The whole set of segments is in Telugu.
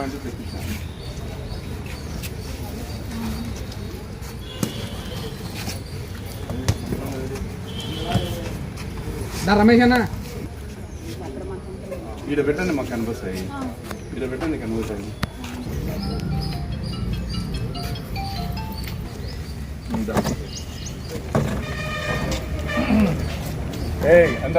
నుంచి తెప్పించాను రమేష్ అన్న. ఈడ పెట్టండి మాకు కనిపిస్తాయి ఈడ పెట్టండి కనిపిస్తాయి ఏ అంత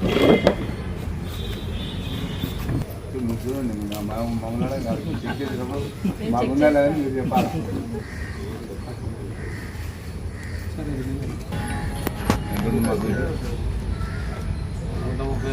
ఆపించండి చూడండి మమ్మల్ని చెక్ చేసినప్పుడు మాకున్నా లేదని మీరు చెప్పాలి ఎంతుంది మాకు నూట ముప్పై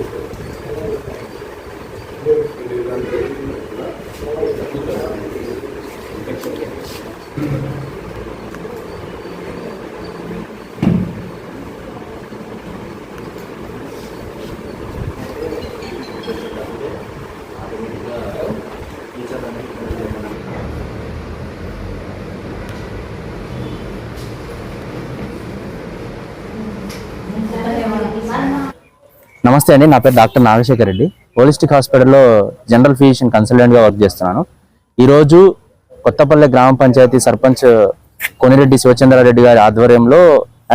నమస్తే అండి నా పేరు డాక్టర్ నాగశేఖర్ రెడ్డి. హోలిస్టిక్ హాస్పిటల్లో జనరల్ ఫిజిషియన్ కన్సల్టెంట్గా వర్క్ చేస్తున్నాను. ఈరోజు కొత్తపల్లె గ్రామ పంచాయతీ సర్పంచ్ కొనిరెడ్డి శివచంద్రారెడ్డి గారి ఆధ్వర్యంలో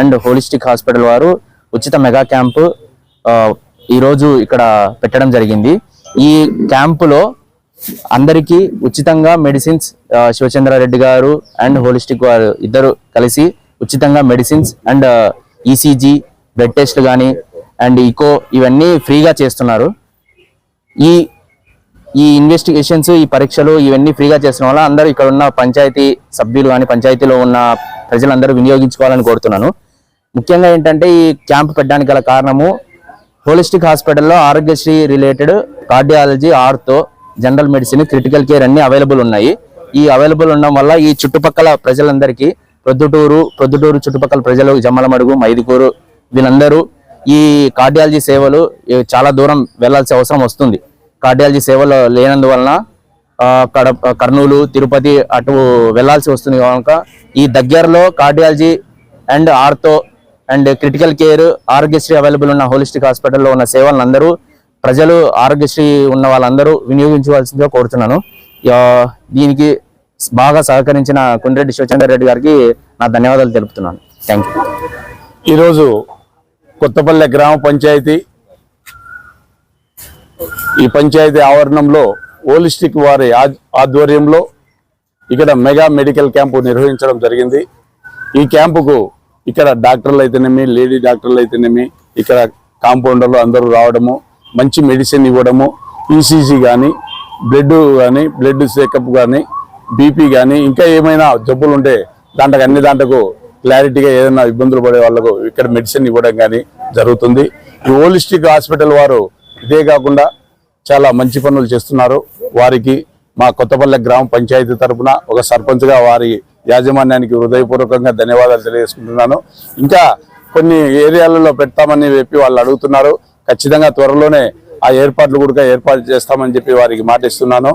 అండ్ హోలిస్టిక్ హాస్పిటల్ వారు ఉచిత మెగా క్యాంపు ఈరోజు ఇక్కడ పెట్టడం జరిగింది. ఈ క్యాంపులో అందరికీ ఉచితంగా మెడిసిన్స్ శివచంద్రారెడ్డి గారు అండ్ హోలిస్టిక్ వారు ఇద్దరు కలిసి ఉచితంగా medicines and ECG blood test కానీ అండ్ ఈకో ఇవన్నీ ఫ్రీగా చేస్తున్నారు. ఈ ఈ ఇన్వెస్టిగేషన్స్ ఈ పరీక్షలు ఇవన్నీ ఫ్రీగా చేస్తున్న వల్ల అందరూ ఇక్కడ ఉన్న పంచాయతీ సభ్యులు కానీ పంచాయతీలో ఉన్న ప్రజలందరూ వినియోగించుకోవాలని కోరుతున్నాను. ముఖ్యంగా ఏంటంటే ఈ క్యాంప్ పెట్టడానికి గల కారణము హోలిస్టిక్ హాస్పిటల్లో Aarogyasri related cardiology ortho general medicine critical care అన్ని అవైలబుల్ ఉన్నాయి. ఈ అవైలబుల్ ఉండడం వల్ల ఈ చుట్టుపక్కల ప్రజలందరికీ ప్రొద్దుటూరు ప్రొద్దుటూరు చుట్టుపక్కల ప్రజలు జమ్మలమడుగు మైదుకూరు వీళ్ళందరూ ఈ కార్డియాలజీ సేవలు చాలా దూరం వెళ్ళాల్సిన అవసరం వస్తుంది. కార్డియాలజీ సేవలు లేనందువలన కడప కడ కర్నూలు తిరుపతి అటు వెళ్ళాల్సి వస్తుంది కనుక ఈ దగ్గరలో cardiology and ortho and critical care Aarogyasri available ఉన్న హోలిస్టిక్ హాస్పిటల్లో ఉన్న సేవలను అందరూ ప్రజలు ఆరోగ్యశ్రీ ఉన్న వాళ్ళందరూ వినియోగించవలసిందిగా కోరుతున్నాను దీనికి బాగా సహకరించిన కుండ్రెడ్డి శివచంద్ర రెడ్డి గారికి నా ధన్యవాదాలు తెలుపుతున్నాను. థ్యాంక్ యూ ఈరోజు కొత్తపల్లె గ్రామ పంచాయతీ. ఈ పంచాయతీ ఆవరణంలో హోలిస్టిక్ వారి ఆధ్వర్యంలో ఇక్కడ మెగా మెడికల్ క్యాంపు నిర్వహించడం జరిగింది. ఈ క్యాంపుకు ఇక్కడ డాక్టర్లు అయితేనేమి లేడీ డాక్టర్లు అయితేనేమి ఇక్కడ కాంపౌండర్లు అందరూ రావడము మంచి మెడిసిన్ ఇవ్వడము ఈసీజీ కానీ బ్లడ్ కానీ బ్లడ్ చెకప్ కానీ బీపీ కానీ ఇంకా ఏమైనా జబ్బులు ఉంటే దాంట్లో అన్ని దాంట్లకు క్లారిటీగా ఏదైనా ఇబ్బందులు పడే వాళ్ళకు ఇక్కడ మెడిసిన్ ఇవ్వడం కానీ జరుగుతుంది. ఈ హోలిస్టిక్ హాస్పిటల్ వారు ఇదే కాకుండా చాలా మంచి పనులు చేస్తున్నారు. వారికి మా కొత్తపల్లె గ్రామ పంచాయతీ తరపున ఒక సర్పంచ్గా వారి యాజమాన్యానికి హృదయపూర్వకంగా ధన్యవాదాలు తెలియజేసుకుంటున్నాను. ఇంకా కొన్ని ఏరియాలలో పెడతామని చెప్పి వాళ్ళు అడుగుతున్నారు. ఖచ్చితంగా త్వరలోనే ఆ ఏర్పాట్లు కూడా ఏర్పాటు చేస్తామని చెప్పి వారికి మాటిస్తున్నాను.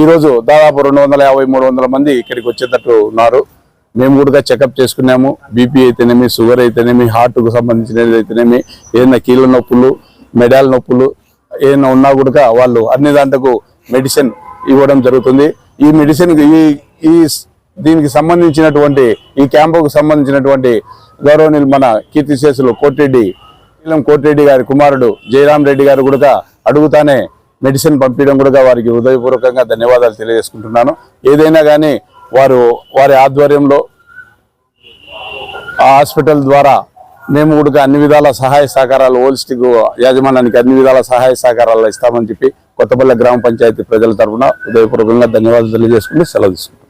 ఈరోజు దాదాపు రెండు వందల యాభై మూడు వందల మంది ఇక్కడికి వచ్చేటట్టు ఉన్నారు. మేము కూడా చెకప్ చేసుకున్నాము. బీపీ అయితేనేమి షుగర్ అయితేనేమి హార్ట్కు సంబంధించినది అయితేనేమి ఏదైనా కీళ్ళ నొప్పులు మెడాల నొప్పులు ఏమైనా ఉన్నా కూడా వాళ్ళు అన్ని దాంట్లకు మెడిసిన్ ఇవ్వడం జరుగుతుంది. ఈ మెడిసిన్ ఈ ఈ దీనికి సంబంధించినటువంటి ఈ క్యాంపుకు సంబంధించినటువంటి గౌరవనీయులు మన కీర్తిశేషులు కోటిరెడ్డి నీలం కోటిరెడ్డి గారి కుమారుడు జయరాం రెడ్డి గారు కూడా అడుగుతానే మెడిసిన్ పంపించడం కూడా వారికి హృదయపూర్వకంగా ధన్యవాదాలు తెలియజేసుకుంటున్నాను. ఏదైనా కానీ వారు వారి ఆధ్వర్యంలో ఆ హాస్పిటల్ ద్వారా మేము కూడా అన్ని విధాల సహాయ సహకారాలు హోలిస్టిక్ యాజమాన్యానికి అన్ని విధాల సహాయ సహకారాలు ఇస్తామని చెప్పి కొత్తపల్లి గ్రామ పంచాయతీ ప్రజల తరఫున హృదయపూర్వకంగా ధన్యవాదాలు తెలియజేసుకుని సెలవు తీసుకుంటాం